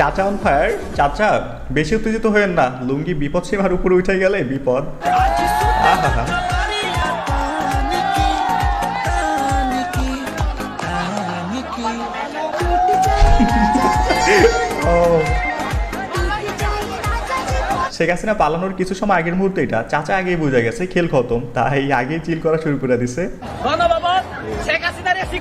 চাচা on fire চাচা, বেশি উত্তেজিত হয়েন না। লুঙ্গি বিপদ সীমার উপরে উঠে গেলে বিপদ। আহা শেখ হাসিনা পালানোর কিছু সময় আগের মুহূর্তে এটা। চাচা আগেই বুঝে গেছে, খেল খতম। তাই আগেই চিল করা শুরু করে দিছে। গণভবন শেখ হাসিনার এসি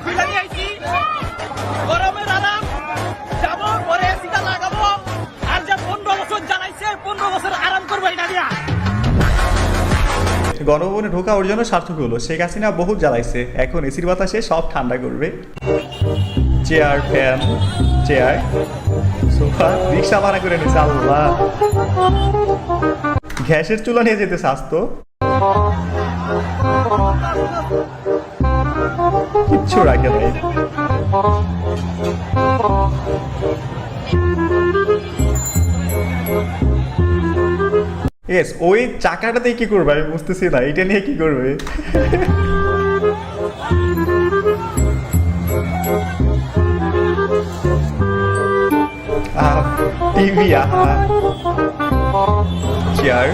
গণভবনে ঢোকা ওর জন্য সার্থক হলো। শেখ হাসিনা বহুত জ্বালাইছে। এখন এসির বাতাসে সব ঠান্ডা করবে। Chair, fan, chair, sofa, rickshaw ভাড়া করে নিছে, আল্লাহ। গ্যাসের চুলা নিয়ে যেতে স্বাস্থ্য কিচ্ছু রাখে নাই। ইয়েস ওই চাকাটাতে কি করবে? আমি বুঝতেছি না, এটা নিয়ে কি করবে? টিভি চেয়ার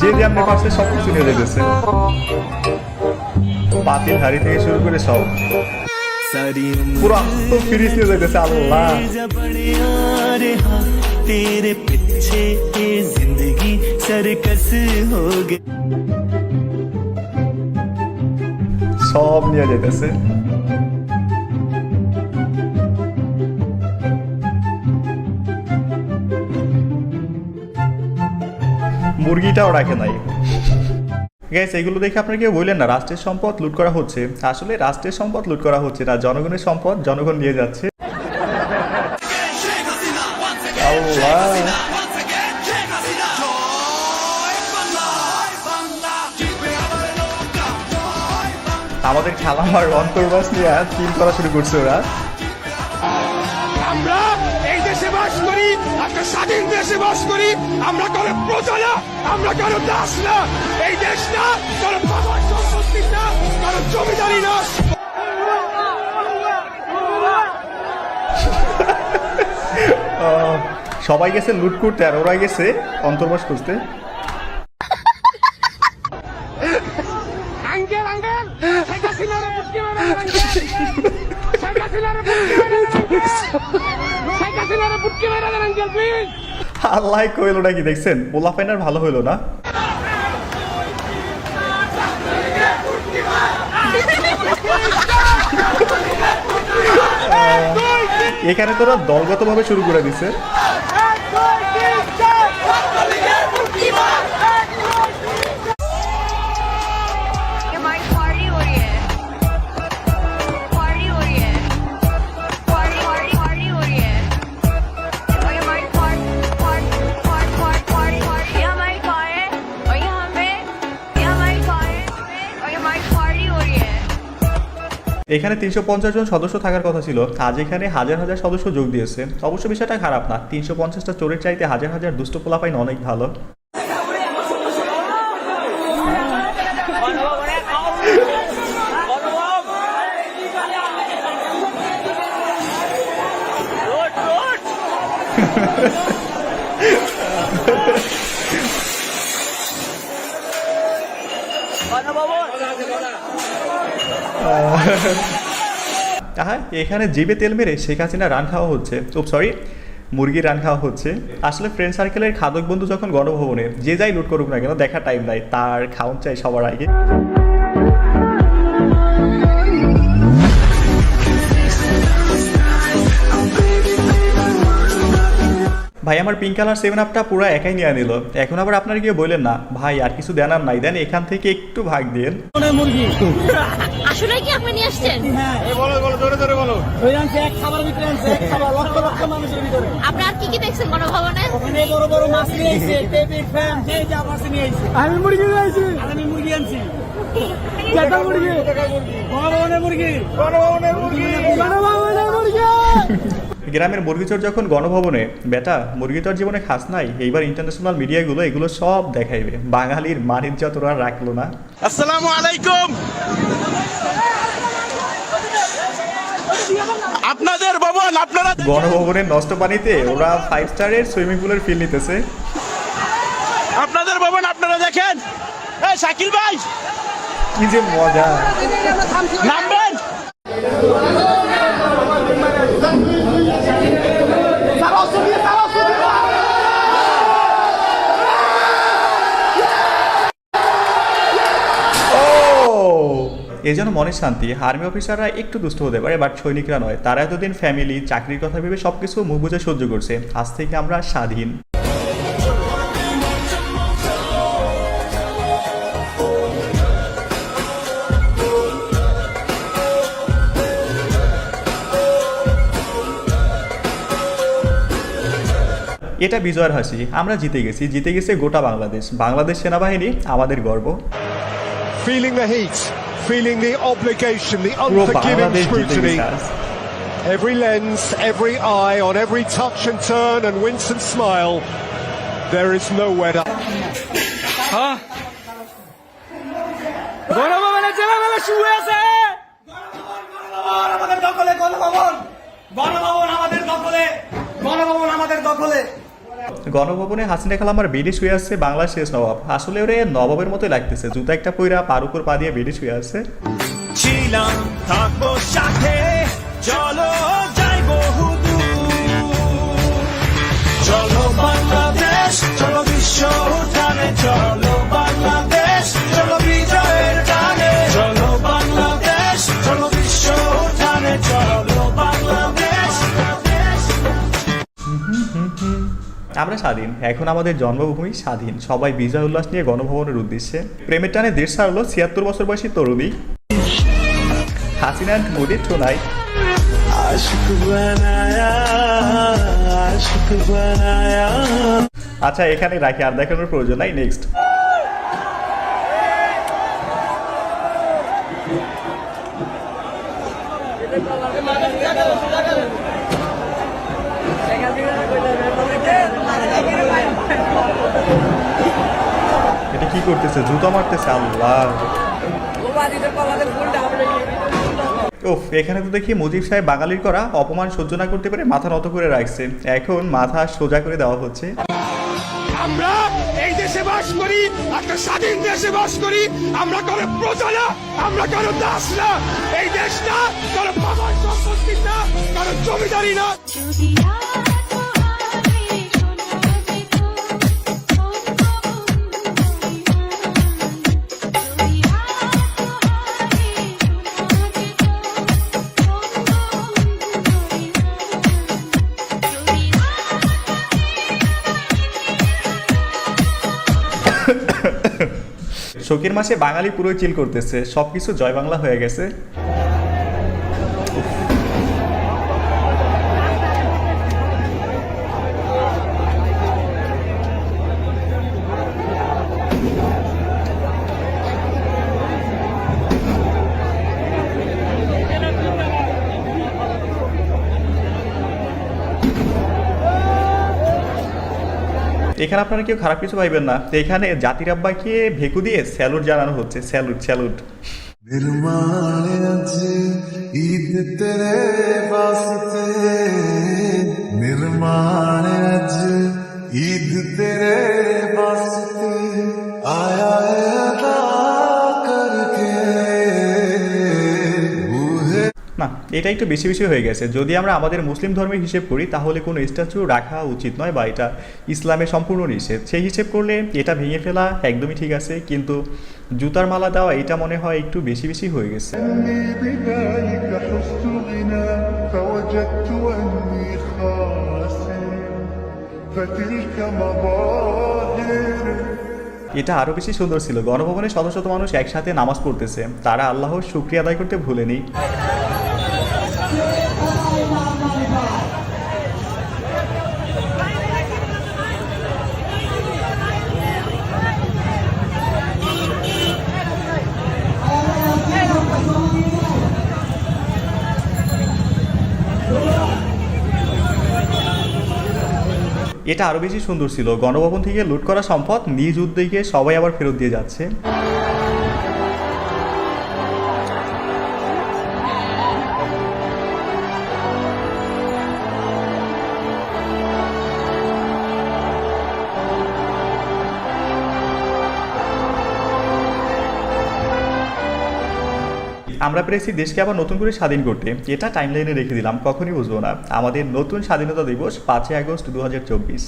যে যেমন পাশে সব কিছু নিয়ে যেতেছে পাতিল হাড়ি থেকে শুরু করে সব। পুরো তো ফিরিস নিয়ে যাইতেছে আল্লাহ তেরে পিছে এ জিন্দগি সার্কাস হো গে সব নিয়ে যাইতেছে মুরগিটাও রাখে নাই গ্যাস এগুলো দেখে আপনারা কেউ বললেন না, রাষ্ট্রের সম্পদ লুট করা হচ্ছে। আসলে রাষ্ট্রের সম্পদ লুট করা হচ্ছে না, জনগণের সম্পদ জনগণ নিয়ে যাচ্ছে। আমাদের খেলামার অন্তর্বাস নিয়ে চিল করা শুরু করছে ওরা। একটা স্বাধীন দেশে বাস করি। আমরা কারও প্রজা না আমরা কারও দাস না। এই দেশ না কারও বাবার সম্পত্তি না কারও জমিদারি না। সবাই গেছে লুট করতে আর ওরা গেছে অন্তর্বাস খুঁজতে আঙ্কেল আঙ্কেল শেখ হাসিনারে মুক্তি মেরে আঙ্কেল শেখ হাসিনারে মুক্তি মেরে আঙ্কেল শেখ হাসিনারে মুক্তি মেরে দেন আঙ্কেল প্লিজ আল্লাহ কইল না কি দেখছেন? পোলা ফাইনার ভালো হইল না? এখানে তোরা দলগতভাবে শুরু করে দিছে। এখানে তিনশো পঞ্চাশ জন সদস্য থাকার কথা ছিল। আজ এখানে হাজার হাজার সদস্য যোগ দিয়েছে। অবশ্য বিষয়টা খারাপ না। তিনশো পঞ্চাশটা চোরের চাইতে হাজার হাজার দুষ্ট পোলাপাইন অনেক ভালো গণভবন রোড রোড গণভবন আহা, এখানে জিবে তেল মেরে শেখ হাসিনা রান খাওয়া হচ্ছে। ও সরি মুরগির রান খাওয়া হচ্ছে। আসলে ফ্রেন্ড সার্কেলের খাদক বন্ধু যখন গণভবনে, যে যাই লুট করুক না কেন, দেখা টাইম নাই, তার খাওয়ান চাই সবার আগে। ভাই আমার পিঙ্ক কালার সেভেন আপটা পুরো একাই নিয়ে নিল। এখন আবার আপনার গিয়ে বললেন না ভাই আর কিছু দেন আর নাই। দেন এখান থেকে একটু ভাগ দিন। আসলে কি আপনি নিয়ে আসছেন? আপনি আর কি কি দেখছেন গণভবনে আমি মুরগি আইছি। আমি মুরগি আনছি। মুরগি? গণভবনের মুরগি। মুরগি গণভবনের মুরগি। গ্রামের মুরগিচোর যখন গণভবনে বেটা মুরগি তোর জীবনে খাস নাই এইবার ইন্টারন্যাশনাল মিডিয়াগুলো এগুলো সব দেখাইবে। বাঙালির মানিজ্য তোরা রাখল না। আসসালামু আলাইকুম। আপনাদের ভবন আপনারা গণভবনের নষ্ট পানিতে ওরা ফাইভ স্টারের সুইমিং পুলের ফিল নিতেছে। আপনাদের ভবন আপনারা দেখেন। এই শাকিল ভাই কি যে মজা। নামবেন। এই জন্য মনের শান্তি। আর্মি অফিসাররা একটু দুষ্ট হতে পারে বাট সৈনিকরা নয়। তারা এতদিন ফ্যামিলি চাকরির কথা ভেবে সবকিছু মুখ বুঝে সহ্য করছে। আজ থেকে আমরা স্বাধীন। এটা বিজয়ের হাসি। আমরা জিতে গেছি। জিতে গেছে গোটা বাংলাদেশ। বাংলাদেশ সেনাবাহিনী আমাদের গর্ব। Feeling the heat, feeling the obligation, the পুরো unforgiving বাংলাদেশ জিতে scrutiny. গেছে আজ। Every lens, every eye, on every touch and turn and wince and smile. There is nowhere to. গণভবনে ছেলেবেলা শুয়ে আছে আমাদের দখলে গণভবন গণভবন আমাদের দখলে গণভবন আমাদের দখলে গণভবনে হাসিনা খালামার বেডে শুয়ে আছে বাংলার শেষ নবাব। আসলে ওরে নবাবের মতোই লাগতেছে, জুতা একটা পইরা পার উপর পা দিয়ে বেডে শুয়ে আছে। ছিলাম, থাকব সাথে, চলো যাই চলো বাংলাদেশ, চলো বিশ্ব উঠানে চলো। আমরা স্বাধীন। এখন আমাদের জন্মভূমি স্বাধীন। সবাই বিজয় উল্লাস নিয়ে গণভবনের উদ্দেশ্যে। প্রেমের টানে দেশ ছাড়লো ছিয়াত্তর বছর বয়সী তরুণী। হাসিনা মোদির ঠোনায় আচ্ছা এখানে রাখি আর দেখানোর প্রয়োজন নাই। নেক্সট করতেছে জুতো মারতেছে আল্লাহ। ওফ এখানে তো দেখি মুজিব সাহেব বাঙালির করা অপমান সহ্য না করতে পারে মাথা নত করে রাখছে। এখন মাথা সোজা করে দেওয়া হচ্ছে। আমরা এই দেশে বাস করি একটা স্বাধীন দেশে বাস করি। আমরা কারও প্রজা না আমরা কারও দাস না। এই দেশটা কারও বাবার সম্পত্তি না কারও জমিদারি না। শোকের মাসে বাঙালি পুরোই চিল করতেছে সবকিছু জয় বাংলা হয়ে গেছে। এখানে আপনারা কেউ খারাপ কিছু পাইবেন না। তো এখানে জাতির আব্বাকে ভেকু দিয়ে স্যালুট জানানো হচ্ছে। Salute salute. ঈদ নির্মাণ ঈদ তেরে এটা একটু বেশি বেশি হয়ে গেছে যদি আমরা আমাদের মুসলিম ধর্মের হিসেব করি তাহলে কোনো স্ট্যাচু রাখা উচিত নয় বা এটা ইসলামের সম্পূর্ণ নিষেধ সেই হিসেব করলে এটা ভেঙে ফেলা একদমই ঠিক আছে কিন্তু জুতার মালা দেওয়া এটা মনে হয় একটু বেশি বেশি হয়ে গেছে بذلك حزت غنى فوجدت أني خاسر فتلك مظاهر এটা আরও বেশি সুন্দর ছিল গণভবনে শত শত মানুষ একসাথে নামাজ পড়তেছে তারা আল্লাহর শুক্রিয়া আদায় করতে ভুলেনি এটা আরও বেশি সুন্দর ছিল। গণভবন থেকে লুট করা সম্পদ নিজ উদ্যোগে সবাই আবার ফেরত দিয়ে যাচ্ছে। আমরা পেরেছি দেশকে আবার নতুন করে স্বাধীন করতে। এটা টাইমলাইনে রেখে দিলাম, কখনই বুঝব না। আমাদের নতুন স্বাধীনতা দিবস পাঁচই আগস্ট দু হাজার চব্বিশ।